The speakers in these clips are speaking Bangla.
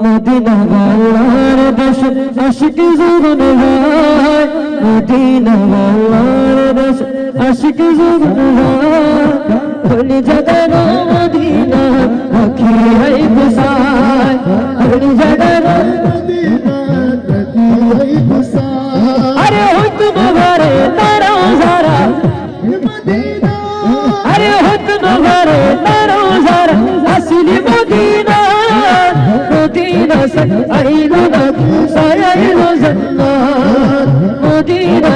মদিনা বাংলার দেশ, আশিক জীবন হয়। মদিনা বাংলার দেশ, আশিক জীবন হয়। হলি মদিনা হাই বসায়। হলি জাগানো আরে মদিনা সে আইলো না সায়াইলো জান্নাত মদিনা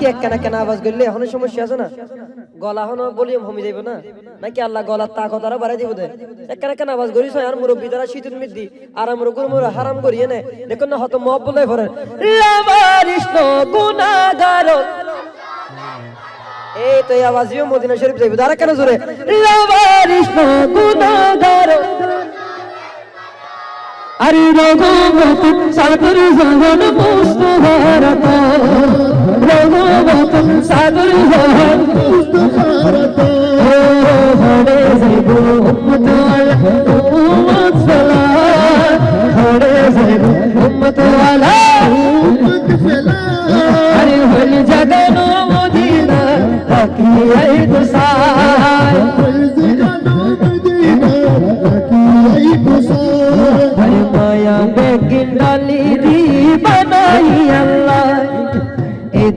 কি এক কেনা কেনা আওয়াজ করলে এখনও সমস্যা আছে না? গলা এখনও ভলিউম কমে যাইব না? নাকি আল্লাহ গলার তাকত আরও বাড়াই দিব দে? এক কেনা কেনা আওয়াজ করিস আর মুরব্বী দ্বারা শীতুল মিদ্দি আর আমরা গুরু মুর হারাম করিয়ে নে। দেখুন না হত মব বলে গুনাহগার এই তো এই আওয়াজিও মদিনা শরীফ যাইব আর কেন জোরে। লাওয়ারিস গুনাহগার আরে রঘুবত সাগর জহন পুষ্ট ভারত। রঘুবত সাগর জহন ও হরে যাইব উম্মত আলা উম্মত সালাত হরে উম্মত হল জাগানো মদিনা রাখি আই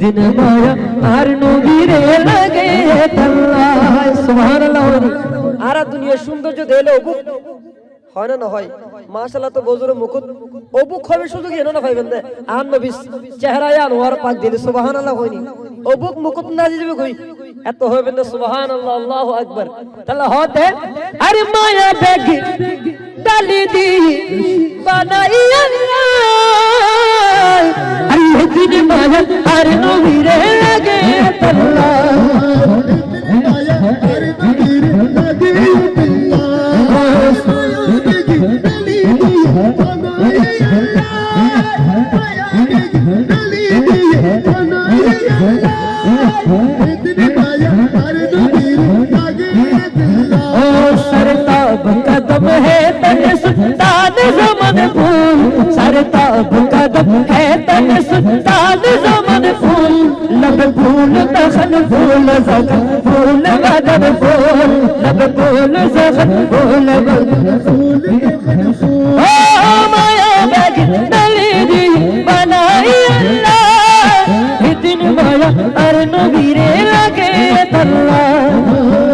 এদিন মায়া আর নবীরে লাগে আর দুনিয়ার সৌন্দর্য দেলে অবুক। হয় না না হয়? মাশাআল্লাহ তো বজুর মুকুট অবুক হবে শুধু কি, না পাইবেন দে আন নবী চেহারায় আনোয়ার পাক দিলে সুবহানাল্লাহ হয়নি। অবুক মুকুট না দিবে কই? এত হইবেন না সুবহানাল্লাহ, আল্লাহু আকবার। তাহলে হতে আরে মায়া বেগিন ডালি দি বানাই আল্লাহ আরে এদিন মায়া আর دل سلطان زمن پھول لب پھول تخن پھول زخن پھول غدر پھول لب پھول زخن پھول غدر پھول او مایا بیگ دلی دی بنائی اللہ ہتن مایا ارن گیرے لگے تلا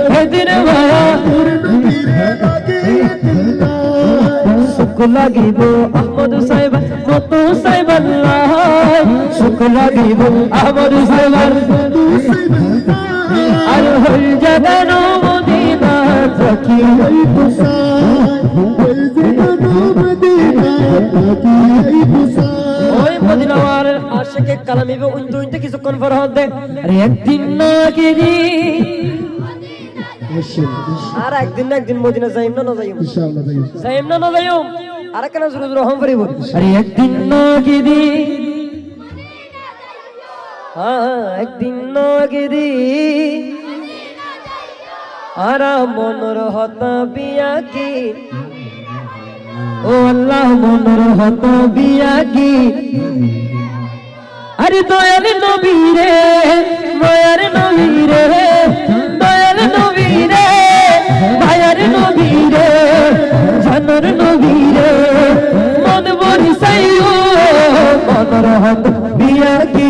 ہتن مایا ارن گیرے لگے تلا سکھ لگی بو احمد صاحب সাহেব আল্লাহ সুখ লাগিব আহমদ সাহেব আর হল জাগানো মদিনা রাখি ওই মদিনাওয়ার আশিকে কালামিবে উইনতে উইনতে কিছুক্ষণ পর হতে। আরে একদিন না গিরি। আর একদিন না একদিন মদিনা যাইম না না যাইম। যাইম না না যাইম। আর কেন জোরে জোরে হম পারিব আরে একদিন না গিরি হ্যাঁ একদিন নগরি আর মনর হতা বিয়া কি ও আল্লাহ মনোর হত বিয়া কি আরে দয়াল নবী রে দয়াল নবী রে দয়াল নবী রে মায়ার নবী রে জানর নবী মন বনি সাইও মনোর হত বিয়া কি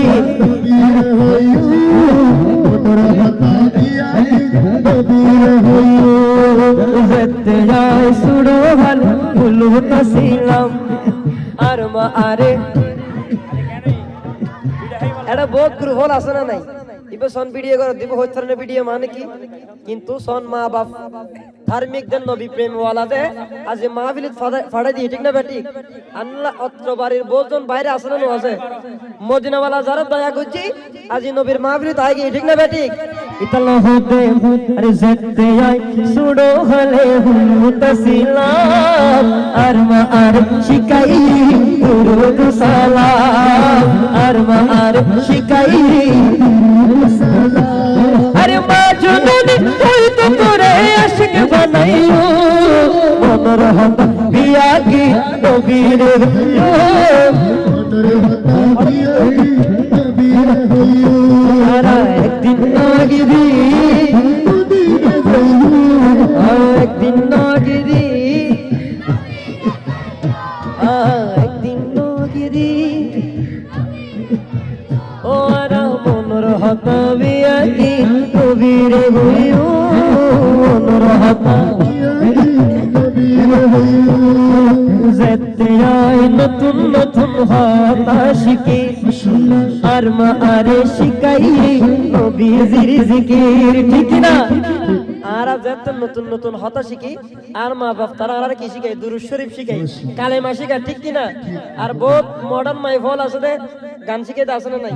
যেতে যায় সুড়ো ভালো ফুল হতাছিলাম আর মা আরে। এটা বহুত গ্রুপ হল আছে না নাই? ইবে সন ভিডিও করে দিব না ভিডিও মানে কি? কিন্তু সন মা বাপ ধার্মিকদের নবী প্রেম ওয়ালাদে আজ মাহফিলিত ফাড়াই দিয়ে, ঠিক না বেটি? আল্লাহ অত্র বাড়ির বহুজন বাইরে আসে না আছে? মদিনাওয়ালা যারা দয়া করছি, আজ নবীর মাহফিলিত আই গিয়ে, ঠিক না বেটি? হতে আরে সুড়ো হলে আর মা আর শিকাই, দুরুদ সালাম, আর মা আর শিকাই আরে মা জননী তুই তো করে আশিক বানাইও। মনর হাত বিয়া কি নবীর তারা একদিন নাগিরি একদিন হইও মা আরে শিকাই নবীজির জিকির ঠিক না আর যত মা বাপ তারা কি শিখাই দুরুদ কালেমা শিখাই ঠিক কিনা আর বহুত মডার্ন মাইফল আছে দে গান শিখাইতে আছে না নাই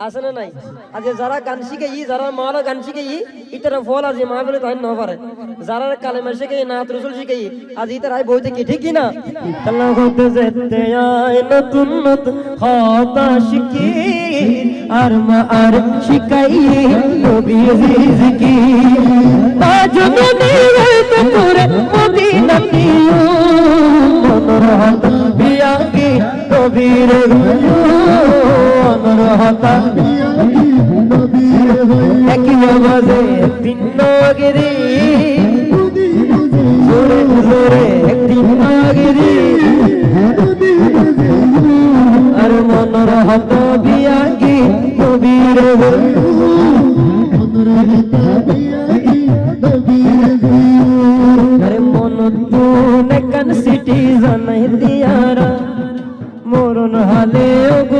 আছে না নাই? আজ যারা গান শিখে ই যারা মাওলা গান শিখে ই ইতারা ফল আজ মা বলে তাই না পারে যারা কালেমা শিখাই না রসুল শিখাই আজ ইতারা আই বইতে কি, ঠিক কিনা তালা হতে যেতে নতুন নতুন হতাশিকি আর মা আর হাত নবীর মনর হাত একই আওয়াজে তিন নগরী। জোরে জোরে আগেরি আর মনর হাত বিয়াকি নবীর মন তুনে কান দিয়ারা। মরণ হালে ওগো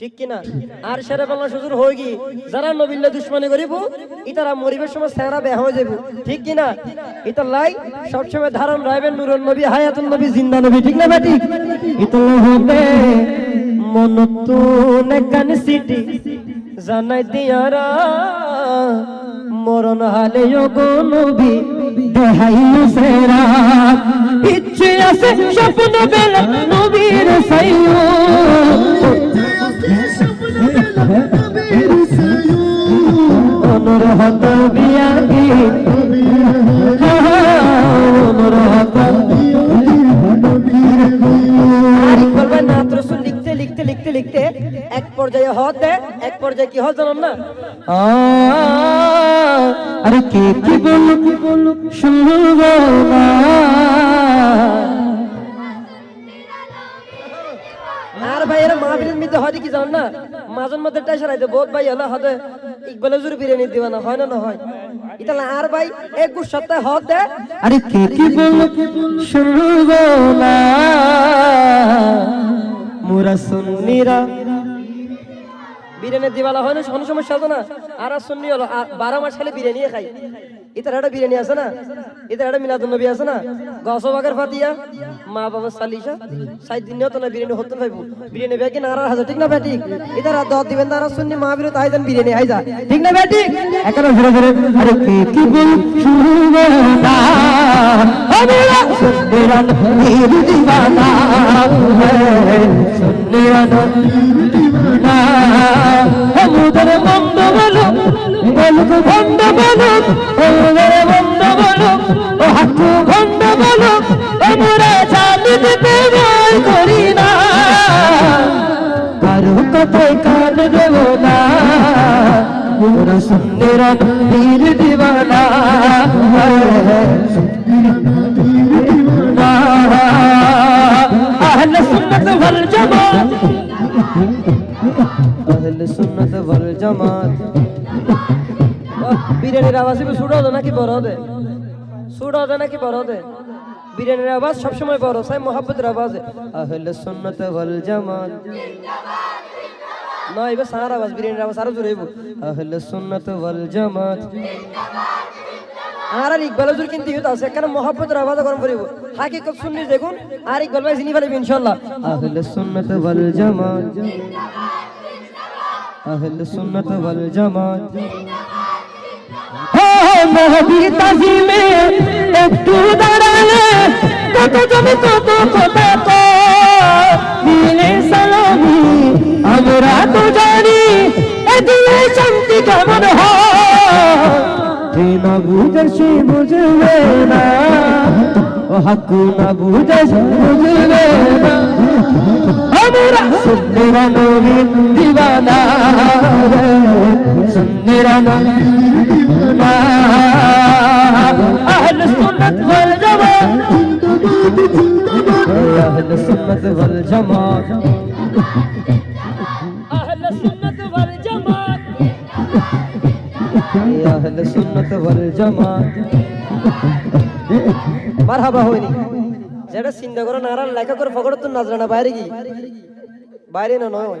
ঠিক কিনা? আর সেরা বাংলা সুজুর হয়ে গি যারা নবিল্লা দুশ্মনী করিব, ইতারা মরিবের সময় স্যারা বেহ হয়ে যাব ঠিক কিনা? ইতার লাই সবসময় ধারণ রাইবেন নুরুল নবী, হায়াতুন নবী, জিন্দা নবী, ঠিক না বেটি ইতল হতে মন তুনে কান সিটি, জানাই দিয়ারা মরণ হালে ওগো নবী, দেহাই সেরা ইচ্ছে আছে স্বপ্ন বেলা নবীর সাইও। অনুরহত বিয়াগি অনুরহত লিখতে লিখতে লিখতে লিখতে। এক পর্যায়ে দেয় এক পর্যায়ে কি হদ জানান না? আরে কে কি বলু কি বলু শুনব না। আর ভাই এরা মাহফিলের মধ্যে হয় কি জানেন না? মাঝন মধ্যে টাই সারাইতে বহুত ভাই হলে হদে ইকবালে জুড়ে বিরিয়ানি দিবা না হয় না না হয়? ইতালা আর ভাই এক গুণ সপ্তাহে হদ দেয় আরে কে কি বলু না। মোরা সুন্নিরা। বিরিয়ানি দিবালা হয় না কোনো সমস্যা হতো না? আর শুননি হলো বারো মাস খালি বিরিয়ানি খাই। ইতার একটা বিরিয়ানি আছে না? ইতার একটা মিলাদুন নবী আছে না? গসবাগের ফাতিয়া, মা বাবা সালিশা সাই দিন তো না বিরিয়ানি হতো ভাইবো বিরিয়ানি ব্যাগে না আর হাজার ঠিক না ব্যাটি ইতার আর দশ দিবেন আর শুননি মা বিরত আইজান বিরিয়ানি আইজা ঠিক না ব্যাটি একানো ধীরে ধীরে আরে কে, কি বলু শুনব না? নীর বলুক বন্ধ বলো। সমুদ্র বন্ধ বলো ও হাকু বন্ধ বলো আমরা জানি দিতে ভয় করি না। কারও কথায় কান দেব না ওরা সুন্নিরা নীর দিবানা। আহলে সুন্নাত ওয়াল জামাত। জামাত। বিরিয়ানির আওয়াজ ছোট হবে নাকি বড় হবে ছোট হবে নাকি বড় হবে বিরিয়ানির আওয়াজ সবসময় বড় সাই মোহাব্বতের আওয়াজ। আহলে সুন্নাত ওয়াল জামাত। না, এবার সার আওয়াজ, বিরিয়ানির আওয়াজ আরও জোরে আহলে সুন্নাত ওয়াল জামাত। আর আর ইকবাল হুজুর কিন্তু ইহুদ আছে এখানে মোহাব্বতের আওয়াজ গরম করিব হাকিকত শুনলি দেখুন, আর ইকবাল ভাই চিনি ফেলবি ইনশাআল্লাহ। আহলে সুন্নাত ওয়াল জামাত। আহলে সুন্নাত ওয়াল জামাত। ও নবী তাজিমে একটু দাঁড়ালে কত জমি, কত কথা মিলে সালামি, আমরা তো জানি এদিকে শান্তি কেমন হয়। না বুঝে, সে বুঝবে না। হাকু না বুঝে বুঝবে না। আমরা সুন্নিরা নবী দিওয়ানা সুন্নিরা নবী সুন্নাত ওয়াল জামাত। আহলে سنت ওয়াল জামাত। আহলে সুন্নাত ওয়াল জামাত। মারহাবা হয়নি। যেটা চিন্তা করে না লেখা করে ফকর তো নাজরানা বাইরে কি বাইরে না নয়।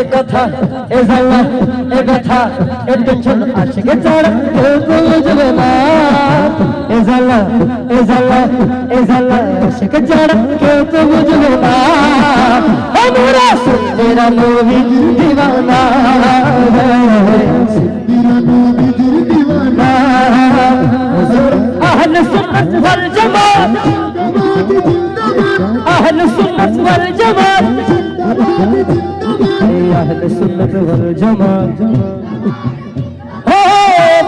এ কথা, এ জাল্লা এ কথা, এ পেছন আশিকে চড় কেউ বুঝবে না এ জাল্লা এ জাল্লা এ জাল্লা আশিকে চড় কেউ তো বুঝবে না। আমরা তেরা নবী দিওয়ানা তেরা নবী দিওয়ানা আহলে সুন্নাত ওয়াল জামাত। আহলে সুন্নাত ওয়াল জামাত। ও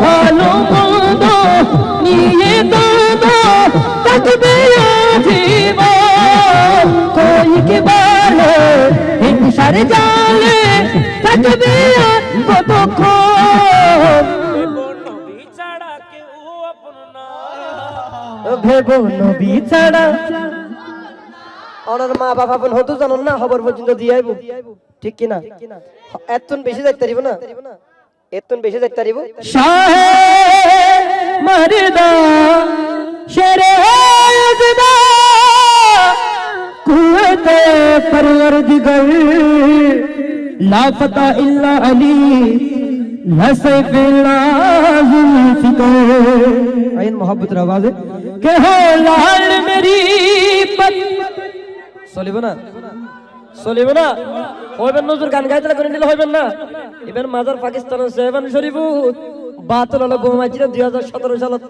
ভালো মন্দ নিয়ে দাদা থাকবে জীব কই কি বলে হিংসার জালে থাকবে কতক্ষণ? ভেবো নবী ছাড়া ওনার মা বাবা বোন হতো জানো না খবর পর্যন্ত দিয়ে আইব। ঠিক কিনা? এতন বেশি যাইতে পারিব না? এতন বেশি যাইতে পারিব? শাহে মরদা শেরে আজদা কুতে পরদিগার লা ফাতা ইল্লা আলী نصف لازم হইবেন নজর, গান গাইতে করে নিলে হইবেন না। এবার মাজার পাকিস্তানের সেভেন শরীফুত বাতিল হলো বোম হাইছিল দুই হাজার সতেরো সালত।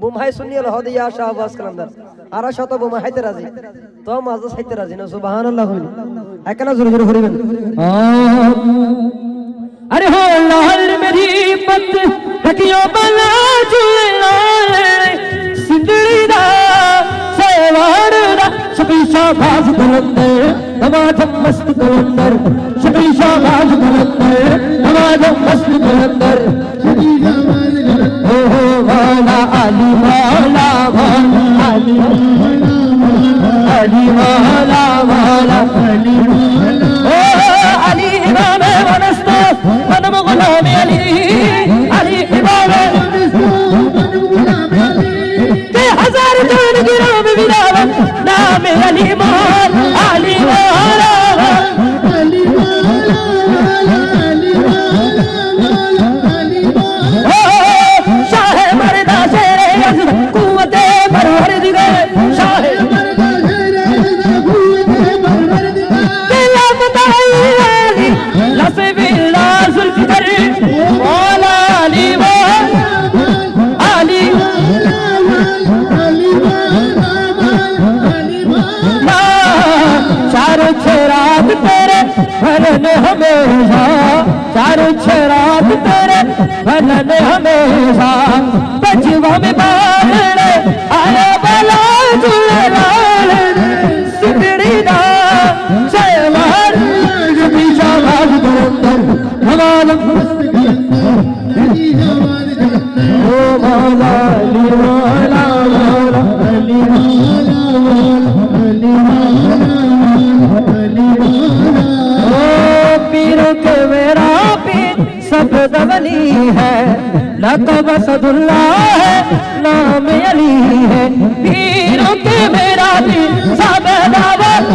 বোমাই হাই শুনি হদ ইয়া শাহবাজ কালামদার। আর শত বোম হাইতে রাজি। তো মাজার হাইতে রাজি না সুবাহান আল্লাহ হইল একখানা জোর জোর করিবেন। আরে হো, লাল মেরি পত হকিও বালা জুলালে সিন্দড়ি দা সেওয়ার দা সবি শাহবাজ কালামদার नमाजम मस्त कलंदर शबी शाबाज कलंदर नमाजम मस्त कलंदर। हो हो वाला अली वाला वाला अली अली वाला वाला अली আলিমান আলিমান अहमदुल्ला है, नाम अली है। पीरों के मेरा दिन सब दावत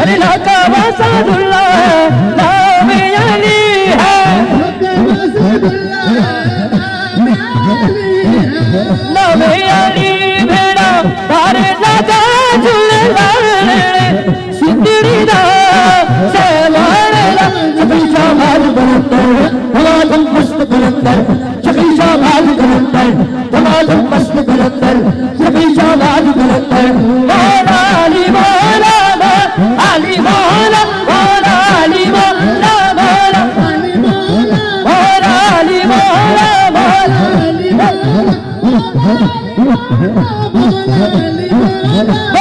अरे लाका वसादुल्ला है Thank you.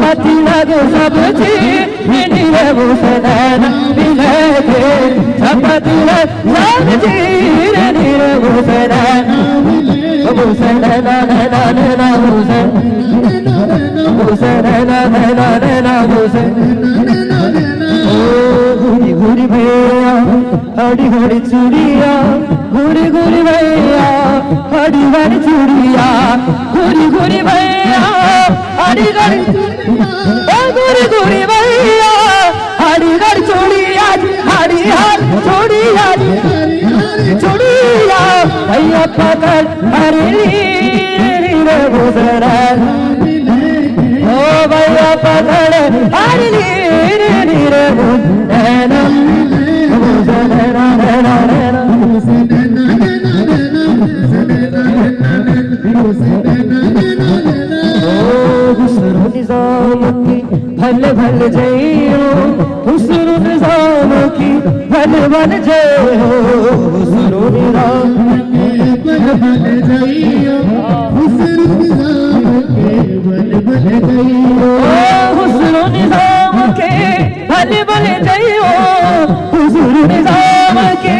पति लगो सब भैया हड़ी हड़ी चूड़िया गुरी गुरी भैया हड़ी हड़ी चूड़िया गुरी गुरी भैया அடிகள் ஒரு குறி வையா அடிகள் சொடியாடி அடியால் சொடியாடி சொடியா ஐயப்பகள் அருளீர புதர ஓ ஐயப்பகள் அருளீர புதர बन जाओ हुस्न मेरा बन जाइयो हुस्न निजाम के बन बन जाइयो हुस्न निजाम के बन बन जाइयो हुस्न निजाम के